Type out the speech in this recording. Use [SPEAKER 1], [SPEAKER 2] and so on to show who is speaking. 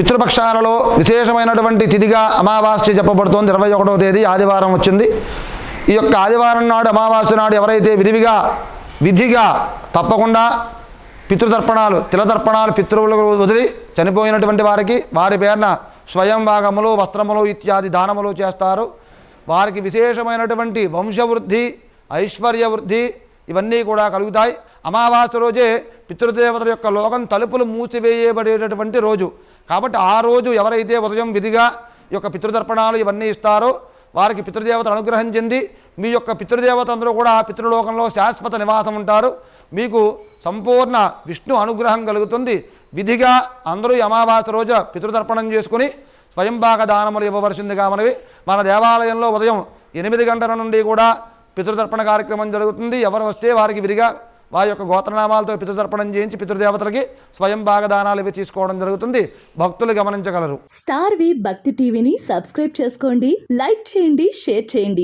[SPEAKER 1] పితృపక్షాలలో విశేషమైనటువంటి తిథిగా అమావాస్య చెప్పబడుతోంది. ఇరవై ఒకటవ తేదీ ఆదివారం వచ్చింది. ఈ యొక్క ఆదివారం నాడు అమావాస్య నాడు ఎవరైతే విరివిగా విధిగా తప్పకుండా పితృతర్పణాలు తిలతర్పణాలు పితృవులకు వదిలి చనిపోయినటువంటి వారికి వారి పేరున స్వయం భాగములు వస్త్రములు ఇత్యాది దానములు చేస్తారు. వారికి విశేషమైనటువంటి వంశవృద్ధి ఐశ్వర్య వృద్ధి ఇవన్నీ కూడా కలుగుతాయి. అమావాస్య రోజే పితృదేవతల యొక్క లోకం తలుపులు మూసివేయబడేటటువంటి రోజు. కాబట్టి ఆ రోజు ఎవరైతే ఉదయం విధిగా ఈ యొక్క పితృతర్పణాలు ఇవన్నీ ఇస్తారో వారికి పితృదేవతలు అనుగ్రహం చెంది మీ యొక్క పితృదేవత అందరూ కూడా పితృలోకంలో శాశ్వత నివాసం ఉంటారు. మీకు సంపూర్ణ విష్ణు అనుగ్రహం కలుగుతుంది. విధిగా అందరూ అమావాస అమావాస్య రోజు పితృతర్పణం చేసుకుని స్వయంభాగ దానములు ఇవ్వవలసిందిగా మనవి. మన దేవాలయంలో ఉదయం ఎనిమిది గంటల నుండి కూడా పితృతర్పణ కార్యక్రమం జరుగుతుంది. ఎవరు వస్తే వారికి విరిగా వారి యొక్క గోత్రనామాలతో పితృతర్పణం చేయించి పితృదేవతలకి స్వయం భాగదానాలు ఇవి తీసుకోవడం జరుగుతుంది. భక్తులు గమనించగలరు.
[SPEAKER 2] స్టార్ వి భక్తి టీవీని సబ్స్క్రైబ్ చేసుకోండి లైక్ చేయండి షేర్ చేయండి.